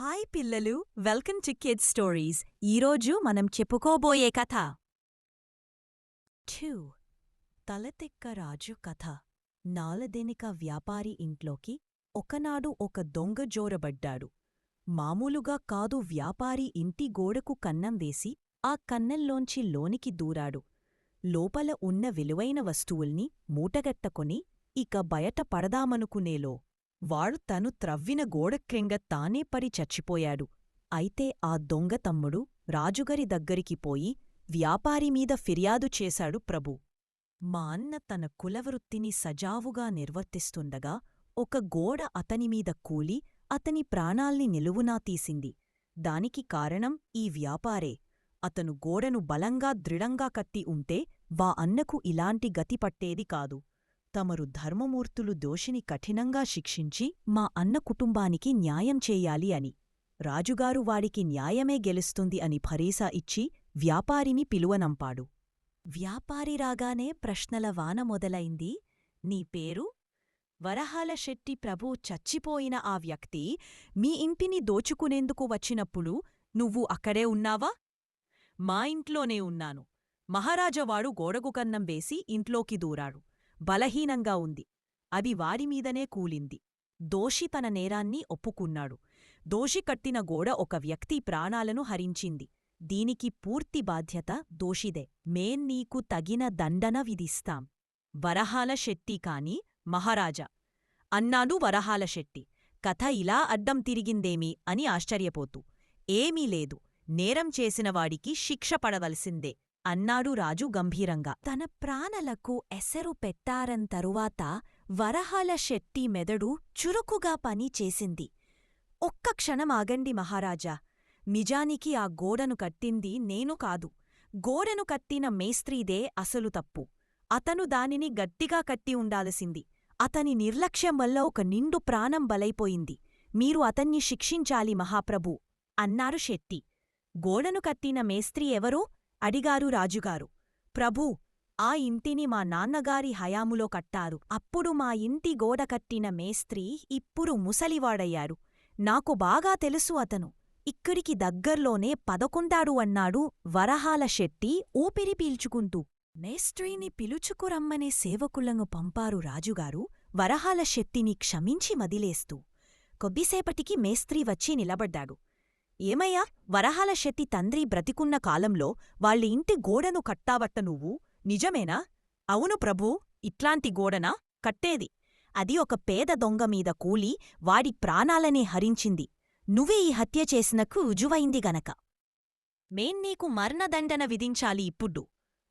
Hi పిల్లలు welcome to kid stories. ఈరోజు మనం చెప్పుకోబోయే కథ. టూ తలతిక్క రాజు కథ. నాలదెనిక వ్యాపారి ఇంట్లోకి ఒకనాడు ఒక దొంగ జోరబడ్డాడు. మామూలుగా కాదు వ్యాపారి ఇంటి గోడకు కన్నం వేసి ఆ కన్నెల్లోంచి లోనికి దూరాడు. లోపల ఉన్న విలువైన వస్తువుల్ని మూటగట్టకొని ఇక బయట పడదామనుకునేలో వాడు తను త్రవ్విన గోడక్రింగ తానే పడి చచ్చిపోయాడు. అయితే ఆ దొంగ తమ్ముడు రాజుగారి దగ్గరికి పోయి వ్యాపారిమీద ఫిర్యాదు చేశాడు ప్రభు. మా అన్న తన కులవృత్తిని సజావుగా నిర్వర్తిస్తుండగా ఒక గోడ అతనిమీద కూలి అతని ప్రాణాల్ని నిలువునా తీసింది. దానికి కారణం ఈ వ్యాపారే. అతను గోడను బలంగా దృఢంగా కట్టి ఉంటే వా అన్నకు ఇలాంటి గతి పట్టేది కాదు. తమరు ధర్మమూర్తులు దోషిని కఠినంగా శిక్షించి మా అన్న కుటుంబానికి న్యాయం చేయాలి అని. రాజుగారు వాడికి న్యాయమే గెలుస్తుంది అని భరీసా ఇచ్చి వ్యాపారిని పిలువనంపాడు. వ్యాపారి రాగానే ప్రశ్నల వాన మొదలైంది. నీ పేరు? వరహాల శెట్టి ప్రభు చచ్చిపోయిన ఆ వ్యక్తి మీ ఇంటిని దోచుకునేందుకు వచ్చినప్పుడు నువ్వు అక్కడే ఉన్నావా? మా ఇంట్లోనే ఉన్నాను. మహారాజవాడు గోడకు కన్నం వేసి ఇంట్లోకి దూరాడు. బలహీనంగా ఉంది. అది వారిమీదనే కూలింది. దోషి తన నేరాన్ని ఒప్పుకున్నాడు. దోషి కట్టిన గోడ ఒక వ్యక్తి ప్రాణాలను హరించింది. దీనికి పూర్తి బాధ్యత దోషిదే. మేం నీకు తగిన దండన విధిస్తాం. వరహాల శెట్టి కాని మహారాజా. అన్నాడు వరహాల శెట్టి. కథ ఇలా అడ్డం తిరిగిందేమి అని ఆశ్చర్యపోతూ. ఏమీ లేదు. నేరం చేసినవాడికి శిక్ష పడవలసిందే. అన్నాడు రాజు గంభీరంగా. తన ప్రాణలకు ఎసరు పెట్టారన్ తరువాత వరహాల శెట్టి మెదడు చురుకుగా పని చేసింది. ఒక్క క్షణం ఆగండి మహారాజా. నిజానికి ఆ గోడను కట్టింది నేను కాదు. గోడను కట్టిన మేస్త్రీదే అసలు తప్పు. అతను దానిని గట్టిగా కట్టి ఉండాల్సింది. అతని నిర్లక్ష్యం వల్ల ఒక నిండు ప్రాణం బలైపోయింది. మీరు అతన్ని శిక్షించాలి మహాప్రభు అన్నారు శెట్టి. గోడను కట్టిన మేస్త్రీ ఎవరో? అడిగారు రాజుగారు. ప్రభూ ఆ ఇంటిని మా నాన్నగారి హయాములో కట్టారు. అప్పుడు మా ఇంటి గోడ కట్టిన మేస్త్రీ ఇప్పుడు ముసలివాడయ్యారు నాకు బాగా తెలుసు అతను. ఇక్కడికి దగ్గర్లోనే పదకొండాడు అన్నాడు వరహాల శెట్టి ఊపిరి పీల్చుకుంటూ. మేస్త్రీని పిలుచుకురమ్మనే సేవకులను పంపారు రాజుగారు. వరహాల శెట్టిని క్షమించి మదిలేస్తూ. కొద్దిసేపటికి మేస్త్రీ వచ్చి నిలబడ్డాడు. ఏమయ్యా? వరహాల శెట్టి తండ్రి బ్రతికున్న కాలంలో వాళ్ళ ఇంటి గోడను కట్టావట్ట నువ్వు? నిజమేనా? అవును ప్రభూ ఇట్లాంటి గోడనా? కట్టేది. అది ఒక పేద దొంగమీద కూలి వాడి ప్రాణాలనే హరించింది. నువ్వే ఈ హత్య చేసినకు రుజువైంది గనక. మేం నీకు మరణదండన విధించాలి ఇప్పుడు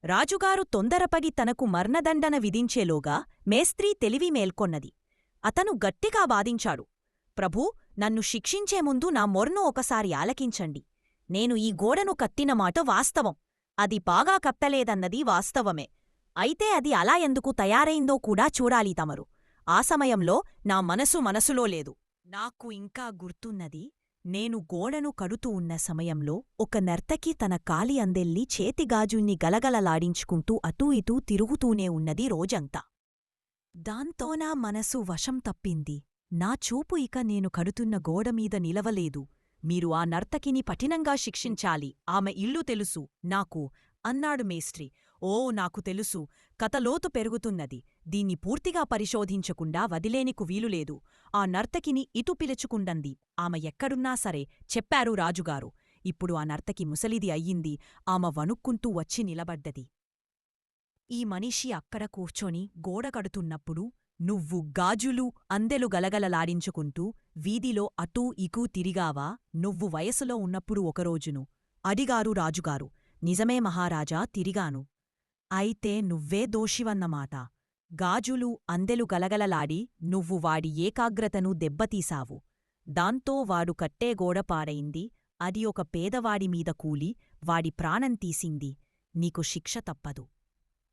రాజుగారు తొందరపడి తనకు మరణదండన విధించేలోగా మేస్త్రీ తెలివి మేల్కొన్నది. అతను గట్టిగా వాదించాడు. ప్రభూ నన్ను శిక్షించే ముందు నా మొర్ను ఒకసారి ఆలకించండి. నేను ఈ గోడను కత్తిన మాట వాస్తవం. అది బాగా కత్తలేదన్నది వాస్తవమే. అయితే అది అలా ఎందుకు తయారైందో కూడా చూడాలి తమరు. ఆ సమయంలో నా మనసు మనసులో లేదు. నాకు ఇంకా గుర్తున్నది నేను గోడను కడుతూ ఉన్న సమయంలో ఒక నర్తకి తన కాలి అందెల్లి చేతిగాజుణ్ణి గలగలలాడించుకుంటూ అటూ ఇటూ తిరుగుతూనే ఉన్నది రోజంతా. దాంతో నా మనసు వశం తప్పింది. నా చూపు ఇక నేను కడుతున్న గోడమీద నిలవలేదు. మీరు ఆ నర్తకిని పఠినంగా శిక్షించాలి. ఆమె ఇల్లు తెలుసు. నాకు అన్నాడు మేస్త్రి. ఓ నాకు తెలుసు. కథలోతు పెరుగుతున్నది. దీన్ని పూర్తిగా పరిశోధించకుండా వదిలేనికు వీలులేదు. ఆ నర్తకిని ఇటు పిలుచుకుండంది. ఆమె ఎక్కడున్నా సరే చెప్పారు రాజుగారు. ఇప్పుడు ఆ నర్తకి ముసలిది అయ్యింది. ఆమె వణుక్కుంటూ వచ్చి నిలబడ్డది. ఈ మనిషి అక్కడ కూర్చొని గోడ కడుతున్నప్పుడు నువ్వు గాజులు అందెలు గలగలలాడించుకుంటూ వీధిలో అటూ ఇకూ తిరిగావా? నువ్వు వయసులో ఉన్నప్పుడు ఒకరోజును. అడిగారు రాజుగారు. నిజమే మహారాజా తిరిగాను. అయితే నువ్వే దోషివన్నమాట. గాజులు అందెలు గలగలలాడి నువ్వు వాడి ఏకాగ్రతను దెబ్బతీశావు. దాంతో వాడు కట్టే గోడ పాడైంది. అది ఒక పేదవాడిమీద కూలి వాడి ప్రాణం తీసింది. నీకు శిక్ష తప్పదు.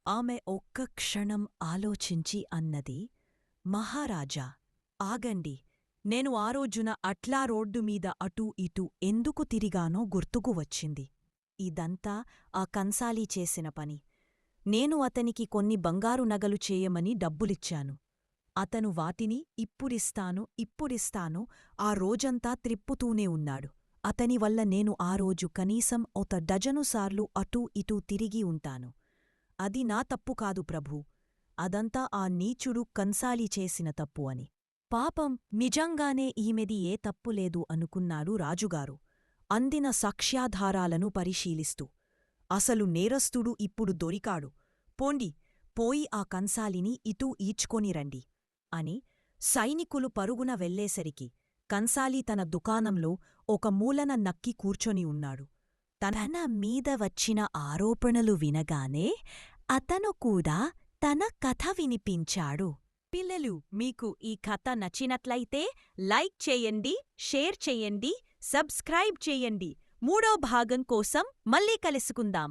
ఆమె ఒక్క క్షణం ఆలోచించి అన్నది మహారాజా ఆగండి. నేను ఆ రోజున అట్లా రోడ్డుమీద అటూ ఇటూ ఎందుకు తిరిగానో గుర్తుకు వచ్చింది. ఇదంతా ఆ కన్సాలీ చేసిన పని. నేను అతనికి కొన్ని బంగారు నగలు చేయమని డబ్బులిచ్చాను. అతను వాటిని ఇప్పుడిస్తాను ఇప్పుడిస్తాను ఆ రోజంతా త్రిప్పుతూనే ఉన్నాడు. అతని వల్ల నేను ఆ రోజు కనీసం ఒక డజనుసార్లు అటూ ఇటూ తిరిగి ఉంటాను. అది నా తప్పు కాదు ప్రభూ. అదంతా ఆ నీచుడు కన్సాలి చేసిన తప్పు అని. పాపం నిజంగానే ఈమెది ఏ తప్పు లేదు అనుకున్నాడు రాజుగారు. అందిన సాక్ష్యాధారాలను పరిశీలిస్తూ. అసలు నేరస్తుడు ఇప్పుడు దొరికాడు. పోండి పోయి ఆ కంసాలిని ఇటూ ఈడ్చుకొని రండి అని సైనికులు పరుగున వెళ్ళేసరికి కంసాలి తన దుకాణంలో ఒక మూలన నక్కి కూర్చొని ఉన్నాడు. తన మీద వచ్చిన ఆరోపణలు వినగానే అతను కూడా తన కథ వినిపించాడు. పిల్లలు మీకు ఈ కథ నచ్చినట్లయితే లైక్ చేయండి షేర్ చేయండి సబ్స్క్రైబ్ చేయండి. మూడో భాగం కోసం మళ్ళీ కలుసుకుందాం.